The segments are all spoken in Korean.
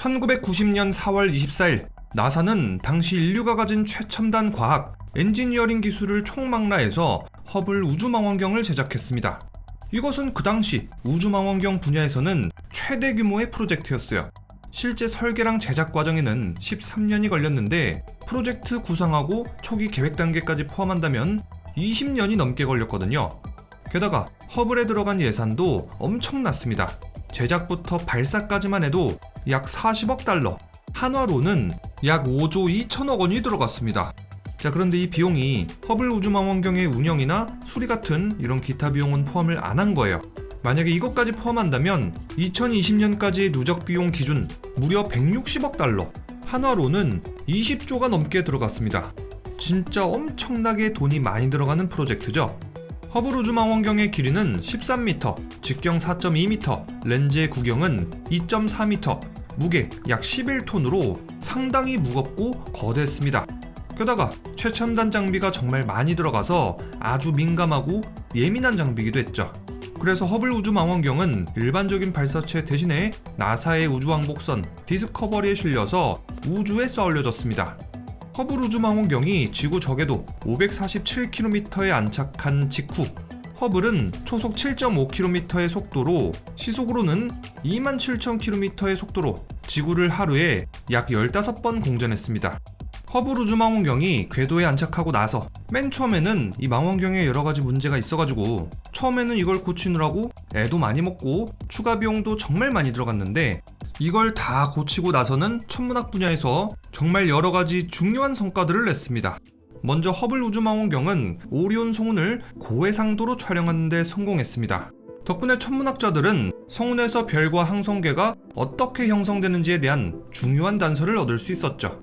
1990년 4월 24일 나사는 당시 인류가 가진 최첨단 과학, 엔지니어링 기술을 총망라해서 허블 우주망원경을 제작했습니다. 이것은 그 당시 우주망원경 분야에서는 최대 규모의 프로젝트였어요. 실제 설계랑 제작 과정에는 13년이 걸렸는데 프로젝트 구상하고 초기 계획 단계까지 포함한다면 20년이 넘게 걸렸거든요. 게다가 허블에 들어간 예산도 엄청났습니다. 제작부터 발사까지만 해도 약 40억 달러, 한화로는 약 5조 2천억 원이 들어갔습니다. 자, 그런데 이 비용이 허블 우주망원경의 운영이나 수리 같은 이런 기타 비용은 포함을 안 한 거예요. 만약에 이것까지 포함한다면 2020년까지의 누적 비용 기준 무려 160억 달러, 한화로는 20조가 넘게 들어갔습니다. 진짜 엄청나게 돈이 많이 들어가는 프로젝트죠. 허블 우주망 원경의 길이는 13m, 직경 4.2m, 렌즈의 구경은 2.4m, 무게 약 11톤으로 상당히 무겁고 거대했습니다. 게다가 최첨단 장비가 정말 많이 들어가서 아주 민감하고 예민한 장비이기도 했죠. 그래서 허블 우주 망원경은 일반적인 발사체 대신에 나사의 우주 왕복선 디스커버리에 실려서 우주에 쏘아 올려졌습니다. 허블 우주 망원경이 지구 적에도 547km에 안착한 직후 허블은 초속 7.5km의 속도로 시속으로는 27,000km의 속도로 지구를 하루에 약 15번 공전했습니다. 허블 우주 망원경이 궤도에 안착하고 나서 맨 처음에는 이 망원경에 여러 가지 문제가 있어가지고 처음에는 이걸 고치느라고 애도 많이 먹고 추가 비용도 정말 많이 들어갔는데 이걸 다 고치고 나서는 천문학 분야에서 정말 여러 가지 중요한 성과들을 냈습니다. 먼저 허블 우주망원경은 오리온 성운을 고해상도로 촬영하는 데 성공했습니다. 덕분에 천문학자들은 성운에서 별과 항성계가 어떻게 형성되는지에 대한 중요한 단서를 얻을 수 있었죠.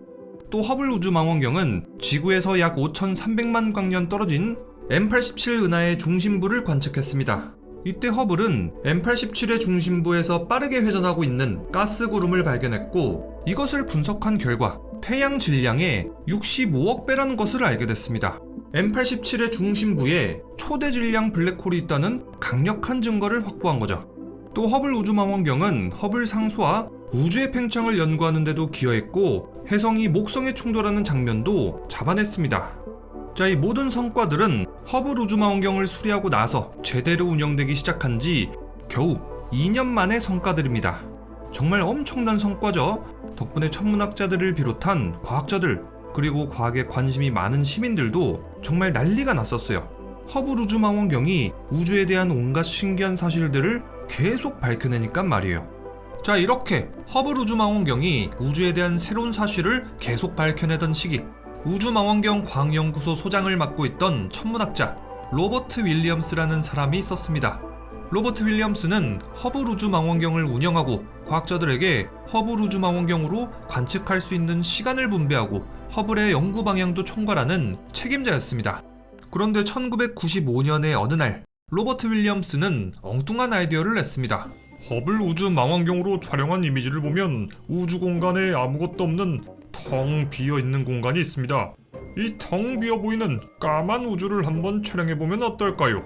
또 허블 우주망원경은 지구에서 약 5,300만 광년 떨어진 M87 은하의 중심부를 관측했습니다. 이때 허블은 M87의 중심부에서 빠르게 회전하고 있는 가스 구름을 발견했고 이것을 분석한 결과 태양 질량의 65억 배라는 것을 알게 됐습니다. M87의 중심부에 초대 질량 블랙홀이 있다는 강력한 증거를 확보한 거죠. 또 허블 우주망원경은 허블 상수와 우주의 팽창을 연구하는 데도 기여했고 혜성이 목성에 충돌하는 장면도 잡아냈습니다. 자, 이 모든 성과들은 허블 우주망원경을 수리하고 나서 제대로 운영되기 시작한 지 겨우 2년 만의 성과들입니다. 정말 엄청난 성과죠. 덕분에 천문학자들을 비롯한 과학자들 그리고 과학에 관심이 많은 시민들도 정말 난리가 났었어요. 허블 우주망원경이 우주에 대한 온갖 신기한 사실들을 계속 밝혀내니까 말이에요. 자, 이렇게 허블 우주망원경이 우주에 대한 새로운 사실을 계속 밝혀내던 시기, 우주망원경 광연구소 소장을 맡고 있던 천문학자 로버트 윌리엄스라는 사람이 있었습니다. 로버트 윌리엄스는 허블 우주 망원경을 운영하고 과학자들에게 허블 우주 망원경으로 관측할 수 있는 시간을 분배하고 허블의 연구 방향도 총괄하는 책임자였습니다. 그런데 1995년의 어느 날 로버트 윌리엄스는 엉뚱한 아이디어를 냈습니다. 허블 우주 망원경으로 촬영한 이미지를 보면 우주 공간에 아무것도 없는 텅 비어 있는 공간이 있습니다. 이 텅 비어 보이는 까만 우주를 한번 촬영해 보면 어떨까요?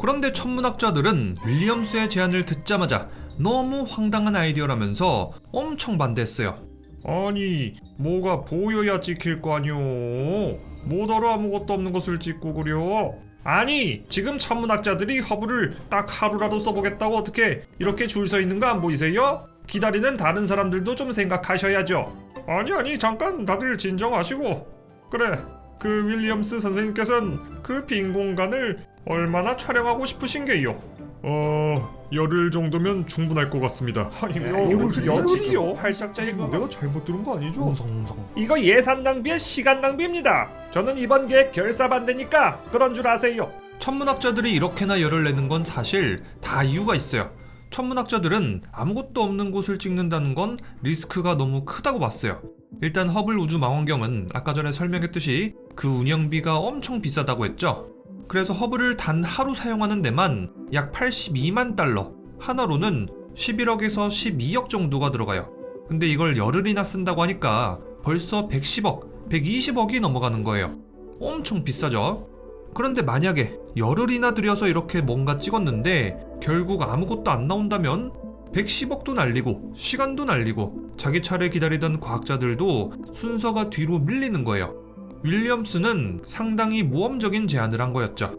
그런데 천문학자들은 윌리엄스의 제안을 듣자마자 너무 황당한 아이디어라면서 엄청 반대했어요. 아니, 뭐가 보여야 찍힐 거 아니오. 뭐더러 아무것도 없는 것을 찍고 그려. 아니, 지금 천문학자들이 허블을 딱 하루라도 써보겠다고 어떻게 이렇게 줄 서 있는 거 안 보이세요? 기다리는 다른 사람들도 좀 생각하셔야죠. 아니, 아니, 잠깐 다들 진정하시고. 그래, 그 윌리엄스 선생님께서는 그 빈 공간을 얼마나 촬영하고 싶으신 게요? 어, 열흘 정도면 충분할 것 같습니다. 아니, 열흘, 열흘이요? 활짝자 지금 내가 잘못 들은 거 아니죠? 웅성웅성. 이거 예산 낭비의 시간 낭비입니다. 저는 이번 계획 결사 반대니까 그런 줄 아세요. 천문학자들이 이렇게나 열을 내는 건 사실 다 이유가 있어요. 천문학자들은 아무것도 없는 곳을 찍는다는 건 리스크가 너무 크다고 봤어요. 일단 허블 우주 망원경은 아까 전에 설명했듯이 그 운영비가 엄청 비싸다고 했죠. 그래서 허블을 단 하루 사용하는 데만 약 82만 달러, 하나로는 11억에서 12억 정도가 들어가요. 근데 이걸 열흘이나 쓴다고 하니까 벌써 110억, 120억이 넘어가는 거예요. 엄청 비싸죠? 그런데 만약에 열흘이나 들여서 이렇게 뭔가 찍었는데 결국 아무것도 안 나온다면 110억도 날리고 시간도 날리고 자기 차례 기다리던 과학자들도 순서가 뒤로 밀리는 거예요. 윌리엄스는 상당히 모험적인 제안을 한 거였죠.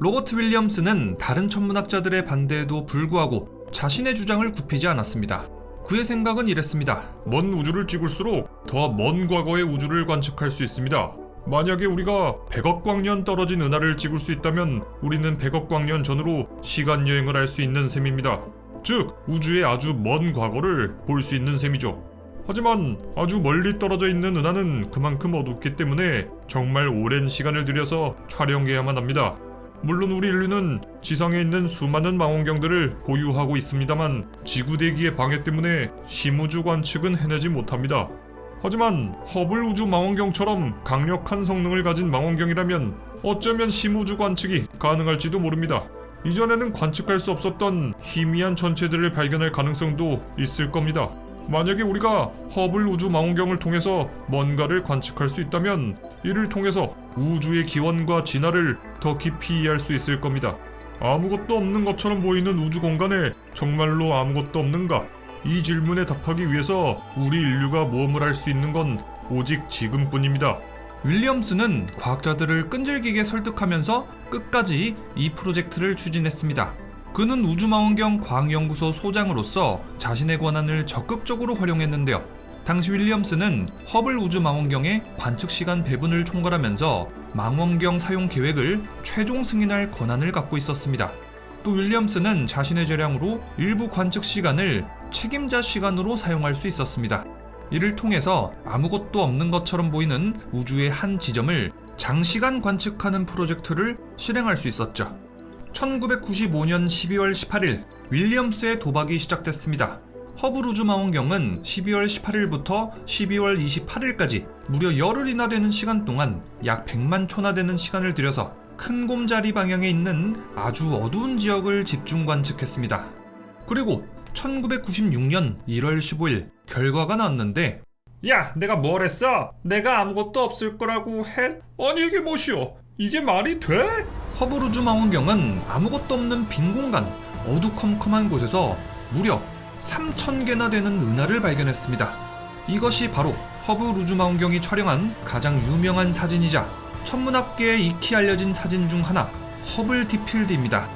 로버트 윌리엄스는 다른 천문학자들의 반대에도 불구하고 자신의 주장을 굽히지 않았습니다. 그의 생각은 이랬습니다. 먼 우주를 찍을수록 더 먼 과거의 우주를 관측할 수 있습니다. 만약에 우리가 100억 광년 떨어진 은하를 찍을 수 있다면 우리는 100억 광년 전으로 시간 여행을 할 수 있는 셈입니다. 즉, 우주의 아주 먼 과거를 볼 수 있는 셈이죠. 하지만 아주 멀리 떨어져 있는 은하는 그만큼 어둡기 때문에 정말 오랜 시간을 들여서 촬영해야만 합니다. 물론 우리 인류는 지상에 있는 수많은 망원경들을 보유하고 있습니다만 지구 대기의 방해 때문에 심우주 관측은 해내지 못합니다. 하지만 허블 우주 망원경처럼 강력한 성능을 가진 망원경이라면 어쩌면 심우주 관측이 가능할지도 모릅니다. 이전에는 관측할 수 없었던 희미한 전체들을 발견할 가능성도 있을 겁니다. 만약에 우리가 허블 우주 망원경을 통해서 뭔가를 관측할 수 있다면 이를 통해서 우주의 기원과 진화를 더 깊이 이해할 수 있을 겁니다. 아무것도 없는 것처럼 보이는 우주 공간에 정말로 아무것도 없는가? 이 질문에 답하기 위해서 우리 인류가 모험을 할 수 있는 건 오직 지금뿐입니다. 윌리엄스는 과학자들을 끈질기게 설득하면서 끝까지 이 프로젝트를 추진했습니다. 그는 우주망원경 과학연구소 소장으로서 자신의 권한을 적극적으로 활용했는데요. 당시 윌리엄스는 허블 우주망원경의 관측 시간 배분을 총괄하면서 망원경 사용 계획을 최종 승인할 권한을 갖고 있었습니다. 또 윌리엄스는 자신의 재량으로 일부 관측 시간을 책임자 시간으로 사용할 수 있었습니다. 이를 통해서 아무것도 없는 것처럼 보이는 우주의 한 지점을 장시간 관측하는 프로젝트를 실행할 수 있었죠. 1995년 12월 18일 윌리엄스의 도박이 시작됐습니다. 허블 우주 망원경은 12월 18일부터 12월 28일까지 무려 열흘이나 되는 시간 동안 약 100만 초나 되는 시간을 들여서 큰 곰자리 방향에 있는 아주 어두운 지역을 집중 관측했습니다. 그리고 1996년 1월 15일 결과가 나왔는데 야, 내가 뭘 했어? 내가 아무것도 없을 거라고 해? 아니 이게 뭐시오? 이게 말이 돼? 우주 망원경은 아무것도 없는 빈 공간, 어두컴컴한 곳에서 무려 3,000개나 되는 은하를 발견했습니다. 이것이 바로 허블 우주 망원경이 촬영한 가장 유명한 사진이자 천문학계에 익히 알려진 사진 중 하나, 허블 디필드입니다.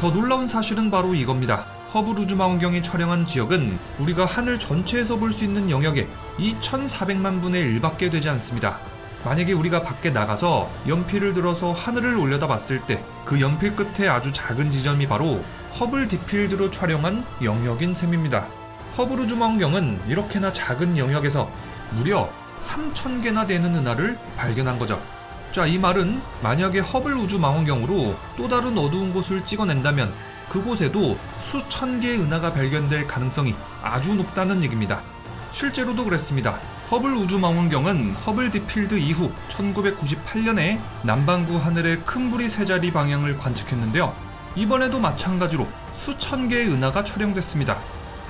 더 놀라운 사실은 바로 이겁니다. 우주 망원경이 촬영한 지역은 우리가 하늘 전체에서 볼 수 있는 영역의 2,400만 분의 1밖에 되지 않습니다. 만약에 우리가 밖에 나가서 연필을 들어서 하늘을 올려다 봤을 때 그 연필 끝에 아주 작은 지점이 바로 허블 디필드로 촬영한 영역인 셈입니다. 우주 망원경은 이렇게나 작은 영역에서 무려 3,000개나 되는 은하를 발견한 거죠. 자, 이 말은 만약에 허블 우주 망원경으로 또 다른 어두운 곳을 찍어낸다면 그곳에도 수천 개의 은하가 발견될 가능성이 아주 높다는 얘기입니다. 실제로도 그랬습니다. 허블 우주 망원경은 허블 디필드 이후 1998년에 남반구 하늘의 큰 불이 세 자리 방향을 관측했는데요. 이번에도 마찬가지로 수천 개의 은하가 촬영됐습니다.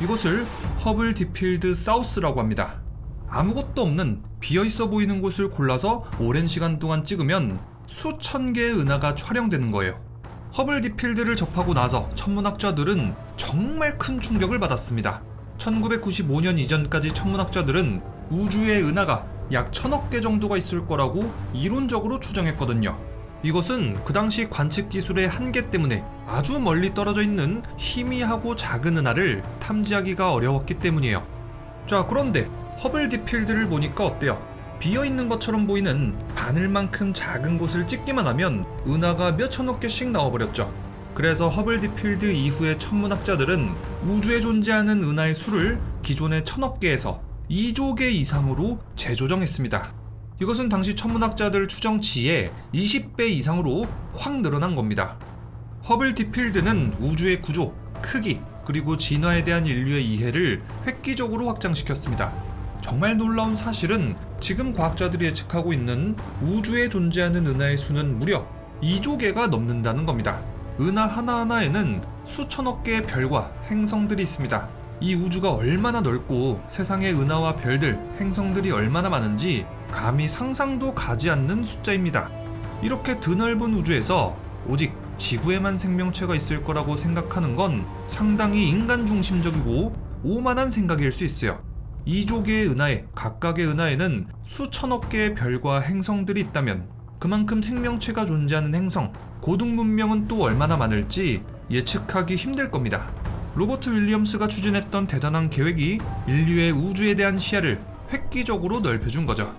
이곳을 허블 디필드 사우스라고 합니다. 아무것도 없는 비어 있어 보이는 곳을 골라서 오랜 시간 동안 찍으면 수천 개의 은하가 촬영되는 거예요. 허블 디필드를 접하고 나서 천문학자들은 정말 큰 충격을 받았습니다. 1995년 이전까지 천문학자들은 우주의 은하가 약 천억 개 정도가 있을 거라고 이론적으로 추정했거든요. 이것은 그 당시 관측 기술의 한계 때문에 아주 멀리 떨어져 있는 희미하고 작은 은하를 탐지하기가 어려웠기 때문이에요. 자, 그런데 허블 디필드를 보니까 어때요? 비어 있는 것처럼 보이는 바늘만큼 작은 곳을 찍기만 하면 은하가 몇 천억 개씩 나와버렸죠. 그래서 허블 디필드 이후의 천문학자들은 우주에 존재하는 은하의 수를 기존의 천억 개에서 2조 개 이상으로 재조정했습니다. 이것은 당시 천문학자들 추정치의 20배 이상으로 확 늘어난 겁니다. 허블 디필드는 우주의 구조, 크기, 그리고 진화에 대한 인류의 이해를 획기적으로 확장시켰습니다. 정말 놀라운 사실은 지금 과학자들이 예측하고 있는 우주에 존재하는 은하의 수는 무려 2조 개가 넘는다는 겁니다. 은하 하나하나에는 수천억 개의 별과 행성들이 있습니다. 이 우주가 얼마나 넓고 세상의 은하와 별들, 행성들이 얼마나 많은지 감히 상상도 가지 않는 숫자입니다. 이렇게 드넓은 우주에서 오직 지구에만 생명체가 있을 거라고 생각하는 건 상당히 인간 중심적이고 오만한 생각일 수 있어요. 이조 개의 은하에 각각의 은하에는 수천억 개의 별과 행성들이 있다면 그만큼 생명체가 존재하는 행성, 고등 문명은 또 얼마나 많을지 예측하기 힘들 겁니다. 로버트 윌리엄스가 추진했던 대단한 계획이 인류의 우주에 대한 시야를 획기적으로 넓혀준 거죠.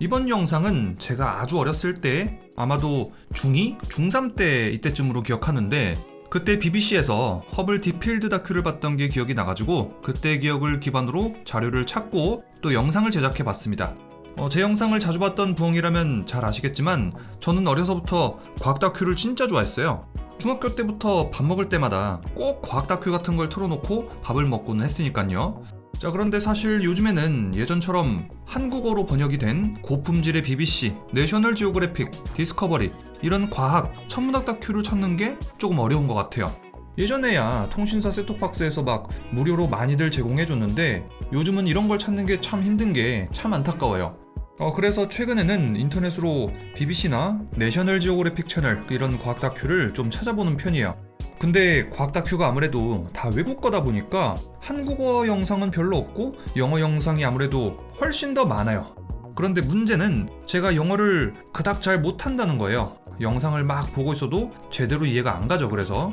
이번 영상은 제가 아주 어렸을 때 아마도 중2, 중3 때 이때쯤으로 기억하는데 그때 BBC에서 허블 디필드 다큐를 봤던 게 기억이 나가지고 그때 기억을 기반으로 자료를 찾고 또 영상을 제작해 봤습니다. 어, 제 영상을 자주 봤던 부엉이라면 잘 아시겠지만 저는 어려서부터 과학 다큐를 진짜 좋아했어요. 중학교 때부터 밥 먹을 때마다 꼭 과학 다큐 같은 걸 틀어놓고 밥을 먹고는 했으니까요. 자, 그런데 사실 요즘에는 예전처럼 한국어로 번역이 된 고품질의 BBC, 내셔널 지오그래픽, 디스커버리 이런 과학, 천문학 다큐를 찾는 게 조금 어려운 것 같아요. 예전에야 통신사 셋톱박스에서 막 무료로 많이들 제공해줬는데 요즘은 이런 걸 찾는 게 참 힘든 게 참 안타까워요. 어, 그래서 최근에는 인터넷으로 BBC나 내셔널 지오그래픽 채널 이런 과학 다큐를 좀 찾아보는 편이에요. 근데 과학 다큐가 아무래도 다 외국 거다 보니까 한국어 영상은 별로 없고 영어 영상이 아무래도 훨씬 더 많아요. 그런데 문제는 제가 영어를 그닥 잘 못한다는 거예요. 영상을 막 보고 있어도 제대로 이해가 안 가죠, 그래서.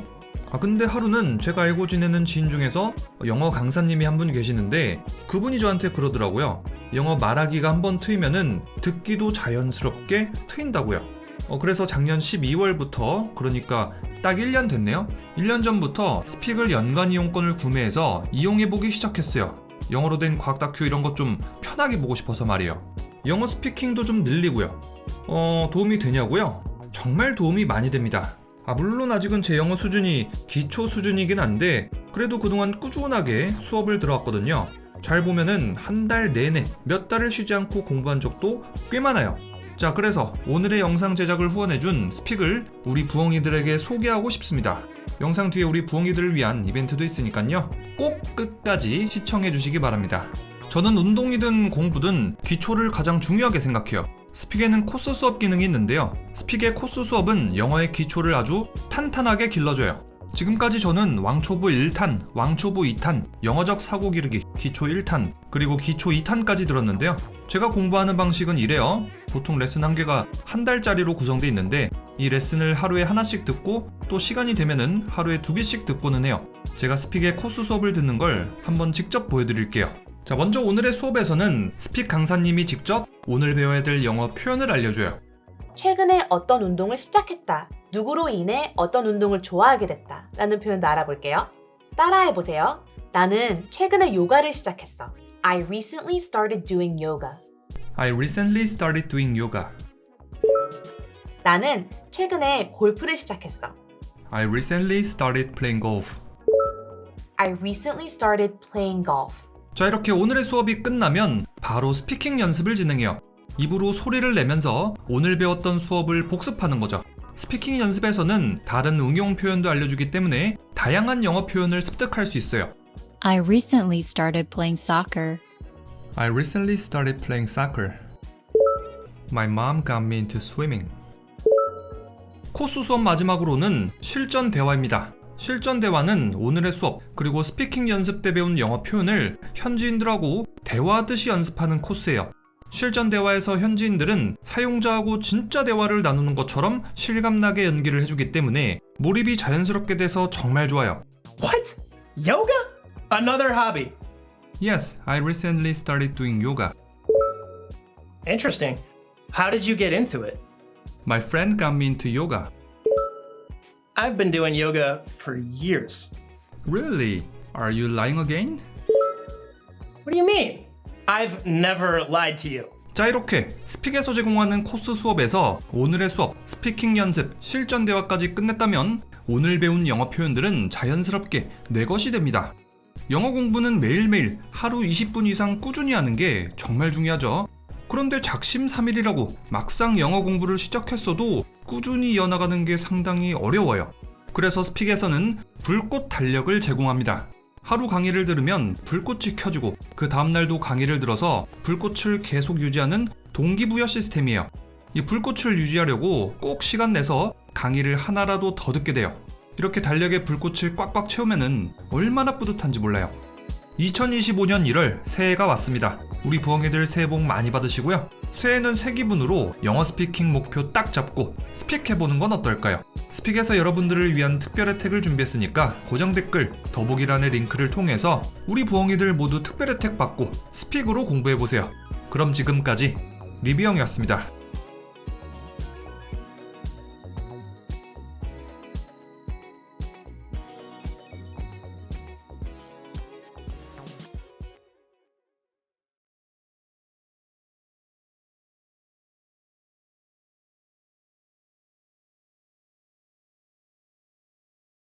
아, 근데 하루는 제가 알고 지내는 지인 중에서 영어 강사님이 한 분 계시는데 그분이 저한테 그러더라고요. 영어 말하기가 한번 트이면은 듣기도 자연스럽게 트인다고요. 어, 그래서 작년 12월부터 그러니까 딱 1년 됐네요. 1년 전부터 스픽을 연간 이용권을 구매해서 이용해 보기 시작했어요. 영어로 된 과학 다큐 이런 것 좀 편하게 보고 싶어서 말이에요. 영어 스피킹도 좀 늘리고요. 어, 도움이 되냐고요? 정말 도움이 많이 됩니다. 아, 물론 아직은 제 영어 수준이 기초 수준이긴 한데 그래도 그동안 꾸준하게 수업을 들어왔거든요. 잘 보면은 한 달 내내 몇 달을 쉬지 않고 공부한 적도 꽤 많아요. 자, 그래서 오늘의 영상 제작을 후원해준 스픽을 우리 부엉이들에게 소개하고 싶습니다. 영상 뒤에 우리 부엉이들을 위한 이벤트도 있으니까요. 꼭 끝까지 시청해 주시기 바랍니다. 저는 운동이든 공부든 기초를 가장 중요하게 생각해요. 스픽에는 코스 수업 기능이 있는데요. 스픽의 코스 수업은 영어의 기초를 아주 탄탄하게 길러줘요. 지금까지 저는 왕초보 1탄, 왕초보 2탄, 영어적 사고 기르기, 기초 1탄, 그리고 기초 2탄까지 들었는데요. 제가 공부하는 방식은 이래요. 보통 레슨 한 개가 한 달짜리로 구성되어 있는데 이 레슨을 하루에 하나씩 듣고 또 시간이 되면은 하루에 두 개씩 듣고는 해요. 제가 스픽의 코스 수업을 듣는 걸 한번 직접 보여드릴게요. 자, 먼저 오늘의 수업에서는 스픽 강사님이 직접 오늘 배워야 될 영어 표현을 알려줘요. 최근에 어떤 운동을 시작했다. 누구로 인해 어떤 운동을 좋아하게 됐다. 라는 표현도 알아볼게요. 따라해 보세요. 나는 최근에 요가를 시작했어. I recently started doing yoga. I recently started doing yoga. 나는 최근에 골프를 시작했어. I recently started playing golf. I recently started playing golf. 자, 이렇게 오늘의 수업이 끝나면 바로 스피킹 연습을 진행해요. 입으로 소리를 내면서 오늘 배웠던 수업을 복습하는 거죠. 스피킹 연습에서는 다른 응용 표현도 알려주기 때문에 다양한 영어 표현을 습득할 수 있어요. I recently started playing soccer. I recently started playing soccer. My mom got me into swimming. 코스 수업 마지막으로는 실전 대화입니다. 실전 대화는 오늘의 수업 그리고 스피킹 연습 때 배운 영어 표현을 현지인들하고 대화하듯이 연습하는 코스예요. 실전 대화에서 현지인들은 사용자하고 진짜 대화를 나누는 것처럼 실감나게 연기를 해주기 때문에 몰입이 자연스럽게 돼서 정말 좋아요. What? Yoga? Another hobby. Yes, I recently started doing yoga. Interesting. How did you get into it? My friend got me into yoga. I've been doing yoga for years. Really? Are you lying again? What do you mean? I've never lied to you. 자 이렇게 스픽에서 제공하는 코스 수업에서 오늘의 수업, 스피킹 연습, 실전 대화까지 끝냈다면 오늘 배운 영어 표현들은 자연스럽게 내 것이 됩니다. 영어 공부는 매일매일 하루 20분 이상 꾸준히 하는 게 정말 중요하죠. 그런데 작심 삼일이라고 막상 영어 공부를 시작했어도 꾸준히 이어나가는 게 상당히 어려워요. 그래서 스픽에서는 불꽃 달력을 제공합니다. 하루 강의를 들으면 불꽃이 켜지고 그 다음날도 강의를 들어서 불꽃을 계속 유지하는 동기부여 시스템이에요. 이 불꽃을 유지하려고 꼭 시간 내서 강의를 하나라도 더 듣게 돼요. 이렇게 달력에 불꽃을 꽉꽉 채우면은 얼마나 뿌듯한지 몰라요. 2025년 1월 새해가 왔습니다. 우리 부엉이들 새해 복 많이 받으시고요. 새해는 새 기분으로 영어 스피킹 목표 딱 잡고 스픽해보는 건 어떨까요? 스픽에서 여러분들을 위한 특별 혜택을 준비했으니까 고정 댓글 더보기란의 링크를 통해서 우리 부엉이들 모두 특별 혜택 받고 스픽으로 공부해보세요. 그럼 지금까지 리뷰형이었습니다.